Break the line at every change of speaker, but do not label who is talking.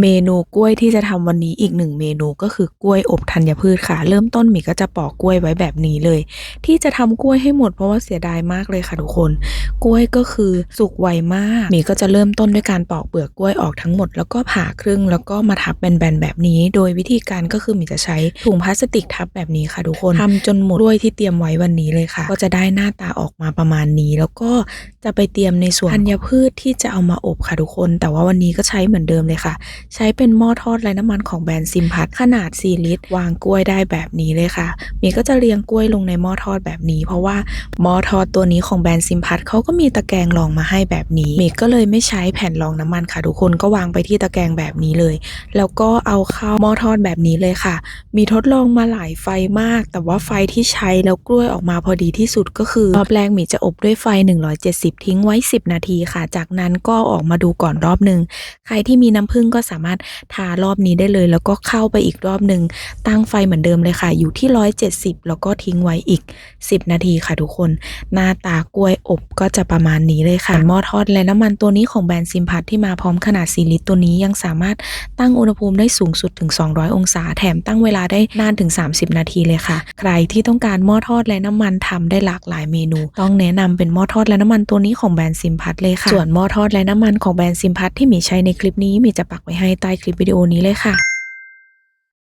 เมนูกล้วยที่จะทำวันนี้อีกหนึ่งเมนูก็คือกล้วยอบธัญพืชค่ะ เริ่มต้นหมีก็จะปอกกล้วยไว้แบบนี้เลย ที่จะทำกล้วยให้หมดเพราะว่าเสียดายมากเลยค่ะทุกคน กล้วยก็คือสุกไวมากหมีก็จะเริ่มต้นด้วยการปอกเปลือกกล้วยออกทั้งหมด แล้วก็ผ่าครึ่งแล้วก็มาทับแบนๆแบบนี้ โดยวิธีการก็คือหมีจะใช้ถุงพลาสติกทับแบบนี้ค่ะทุกคนทำจนหมดกล้วยที่เตรียมไว้วันนี้เลยค่ะ ก็จะได้หน้าตาออกมาประมาณนี้ แล้วก็จะไปเตรียมในส่วนธัญพืชที่จะเอามาอบค่ะทุกคน แต่ว่าวันนี้ก็ใช้เหมือนเดิมเลยค่ะใช้เป็นหม้อทอดไร้น้ำมันของแบรนด์ซิมพัทขนาด 4 ลิตร วางกล้วยได้แบบนี้เลยค่ะ มีก็จะเรียงกล้วยลงในหม้อทอดแบบนี้ เพราะว่าหม้อทอดตัวนี้ของแบรนด์ซิมพัทเขาก็มีตะแกรงรองมาให้แบบนี้มีก็เลยไม่ใช้แผ่นรองน้ำมันค่ะทุกคนก็วางไปที่ตะแกรงแบบนี้เลย แล้วก็เอาเข้าหม้อทอดแบบนี้เลยค่ะ มีทดลองมาหลายไฟมาก แต่ว่าไฟที่ใช้แล้วกล้วยออกมาพอดีที่สุดก็คือรอบแรกมีจะอบด้วยไฟ 170 ทิ้งไว้ 10 นาทีค่ะ จากนั้นก็ออกมาดูก่อนรอบหนึ่งใครที่มีน้ำผึ้งก็สามารถทารอบนี้ได้เลย แล้วก็เข้าไปอีกรอบหนึ่งตั้งไฟเหมือนเดิมเลยค่ะ อยู่ที่ 170 แล้วก็ทิ้งไว้อีก 10 นาทีค่ะทุกคน หน้าตากล้วยอบก็จะประมาณนี้เลยค่ะหม้อทอดและน้ำมันตัวนี้ของแบรนด์ซิมพัทที่มาพร้อมขนาด4ลิตรตัวนี้ยังสามารถตั้งอุณหภูมิได้สูงสุดถึง 200 องศา แถมตั้งเวลาได้นานถึง 30 นาทีเลยค่ะ ใครที่ต้องการหม้อทอดและน้ำมันทำได้หลากหลายเมนู ต้องแนะนำเป็นหม้อทอดและน้ำมันตัวนี้ของแบรนด์ซิมพัทเลยค่ะส่วนหม้อทอดและน้ำมันของแบรนด์ซิมพัทที่หมีใช้ในคลิปนี้มีจะปักไว้ให้ใต้คลิปวิดีโอนี้เลยค่ะ